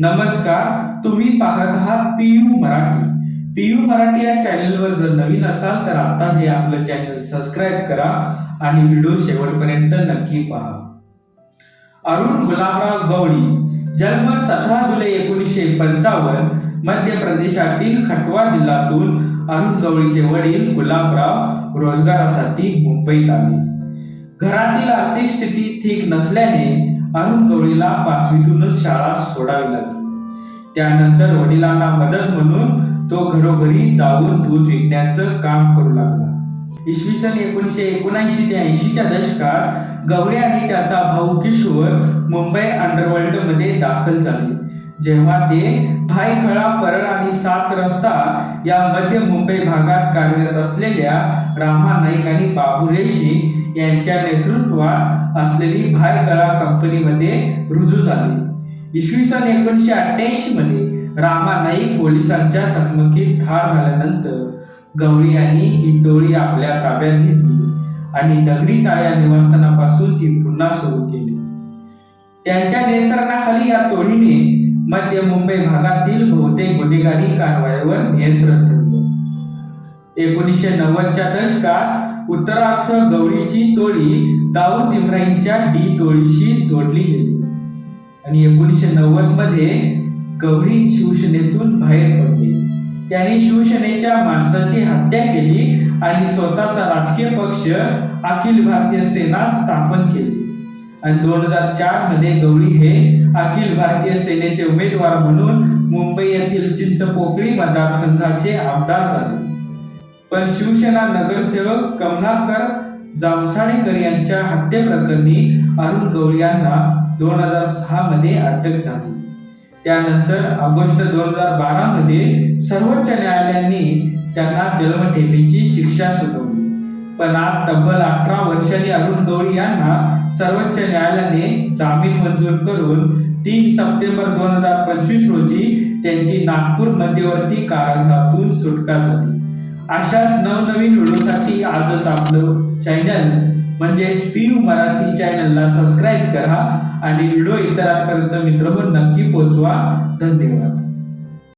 नमस्कार तुम्ही पाहत आहात पीयू मराठी. पीयू मराठी या चॅनलवर जर नवीन असाल तर आताच हे आपलं चॅनल सबस्क्राईब करा आणि व्हिडिओ शेवटपर्यंत नक्की पहा. अरुण गुलाबराव गवळी जन्म सतरा जुलै एकोणीसशे पंचावन्न मध्य प्रदेशातील खटवा जिल्ह्यातून अरुण गवळीचे वडील गुलाबराव रोजगारासाठी मुंबईत आले. घरातील आर्थिक स्थिती ठीक नसल्याने अरुण पाचवीतूनच शाळा सोडावी लागली. त्यानंतर वडिलांना मदत म्हणून तो घरोघरी जाऊन दूध विकण्याचं काम करू लागला. इसवी सन एकोणीसशे एकोणऐंशी ते ऐंशीच्या दशकात गवळे आणि त्याचा भाऊ किशोर मुंबई अंडरवर्ल्डमध्ये दाखल झाले. जेव्हा ते भायखळा परळ आणि सात रस्ता या मध्य मुंबई भागात कार्यरत असलेल्या रामा नाईक आणि बाबू रेशी यांच्या नेतृत्वात असलेली भायकला कंपनीमध्ये रुजू झाली. इसवी सन एकोणीसशे अठ्ठ्याऐंशी मध्ये रामा नाईक पोलिसांच्या चकमकीत ठार झाल्यानंतर गवळी यांनी ही टोळी आपल्या ताब्यात घेतली आणि दगडी चाळ्या निवासस्थानापासून ती पुन्हा सुरू केली. त्यांच्या नियंत्रणाखाली या टोळीने मध्य मुंबई भागातील बहुतेक गुन्हेगारी कारवाईवर नियंत्रण ठेवले. एकोणीसशे नव्वदच्या दशकात उत्तरार्थ गवळीची टोळी दाऊद इब्राहिमच्या डी टोळीशी जोडली गेली. आणि एकोणीसशे नव्वदमध्ये गवळी शिवसेनेतून बाहेर पडले. त्यांनी शिवसेनेच्या माणसाची हत्या केली आणि स्वतःचा राजकीय पक्ष अखिल भारतीय सेना स्थापन केली. आणि दोन हजार चारमध्ये गवळी हे अखिल भारतीय सेनेचे उमेदवार म्हणून मुंबई येथील चिंचपोकळी मतदारसंघाचे आमदार झाले. पण शिवसेना नगरसेवक कमलाकर जामसाळेकर यांच्या हत्येप्रकरणी अरुण गवळी यांना दोन हजार सहा मध्ये अटक झाली. त्यानंतर ऑगस्ट दोन हजार बारा मध्ये सर्वोच्च न्यायालयाने त्यांना जन्मठेपेची शिक्षा सुनावली. पण आज तब्बल अठरा वर्षांनी अरुण गवळी यांना सर्वोच्च न्यायालयाने जामीन मंजूर करून तीन सप्टेंबर दोन हजार पंचवीस रोजी त्यांची नागपूर मध्यवर्ती कारागृहातून सुटका झाली. अशाच नवनवीन व्हिडिओसाठी आजच आपलं चॅनल म्हणजेच पीयू मराठी चॅनलला सबस्क्राईब करा आणि व्हिडिओ इतरांपर्यंत मित्र नक्की पोहोचवा. धन्यवाद.